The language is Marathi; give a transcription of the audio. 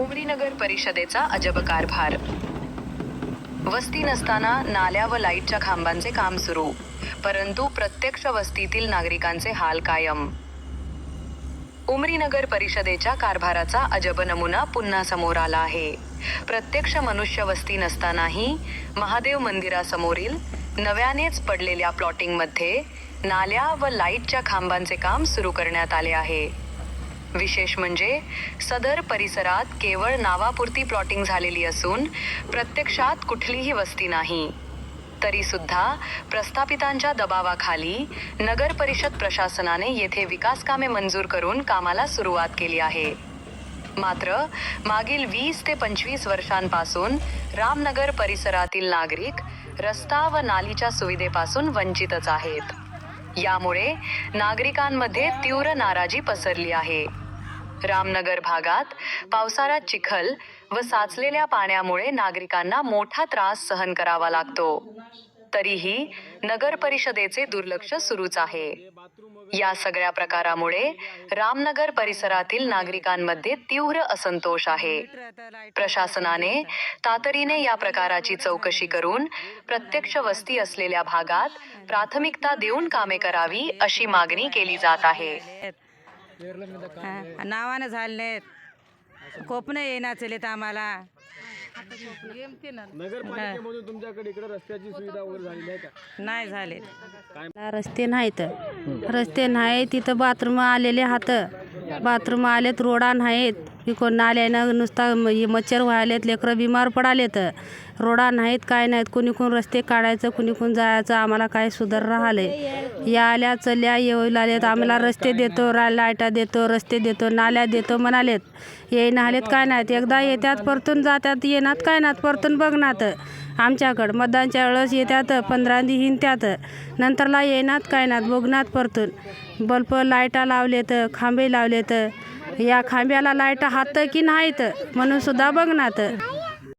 उमरीनगर परिषदेचा अजब कारभार वस्ती नसताना नाल्या व लाईटच्या खांबांचे काम सुरू परंतु प्रत्यक्ष वस्तीतील नागरिकांचे हाल कायम. उमरीनगर परिषदेच्या कारभाराचा अजब नमुना पुन्हा समोर आला आहे. प्रत्यक्ष मनुष्य वस्ती नसतानाही महादेव मंदिरासमोरील नव्यानेच पडलेल्या प्लॉटिंगमध्ये नाल्या व लाईटच्या खांबांचे काम सुरू करण्यात आले आहे. विशेष म्हणजे सदर परिसरात केवळ नावापुरती प्लॉटिंग झालेली असून प्रत्यक्षात कुठलीही वस्ती नाही. तरी सुद्धा प्रस्थापितांच्या दबावाखाली नगर परिषद प्रशासनाने येथे विकास कामे मंजूर करून कामाला सुरुवात केली आहे. मात्र मागील वीस ते पंचवीस वर्षांपासून रामनगर परिसरातील नागरिक रस्ता व नालीच्या सुविधेपासून वंचितच आहेत. यामुळे नागरिकांमध्ये तीव्र नाराजी पसरली आहे. रामनगर भागात पावसाळ्यात चिखल व साचलेल्या पाण्यामुळे नागरिकांना मोठा त्रास सहन करावा लागतो. तरीही नगर परिषदेचे दुर्लक्ष सुरूच आहे. या सगळ्या प्रकारामुळे रामनगर परिसरातील नागरिकांमध्ये तीव्र असंतोष आहे. प्रशासनाने तातडीने या प्रकाराची चौकशी करून प्रत्यक्ष वस्ती असलेल्या भागात प्राथमिकता देऊन कामे करावी अशी मागणी केली जात आहे. हा, नावानं झाले नाहीत. कोपनं येणार चलेत आम्हाला. नगरपालिकेमधून तुमच्याकडे इकडे रस्त्याची सुविधा वगैरे झालेली आहे का? नाही झाले रस्ते नाहीत. रस्ते नाही तिथं बाथरूम आलेले हात. बाथरूम आलेत रोडा नाहीत. विकून नाल्यानं नुसता मच्छर व्हायलेत लेकरं बिमार पडालेत. रोडा नाहीत काय नाहीत कुणी कोण रस्ते काढायचं कुणी कोण जायचं आम्हाला काय सुधार राहिले. या आल्या चल्या येऊ लागलेत आम्हाला रस्ते देतो रा लाईटा देतो रस्ते देतो नाल्या देतो म्हणालेत. येईन आलेत काय नाहीत. एकदा येतात परतून जातात येणार काय नात परतून बघणार. आमच्याकडं मतदानच्या वेळेस येतात पंधरा दि हिंडतात नंतरला येणार काय नात बघणार परतून. बल्ब लाईटा लावलेत खांबे लावलेत. या खांब्याला लाइट हात की नाहीत म्हणून सुद्धा बघणार.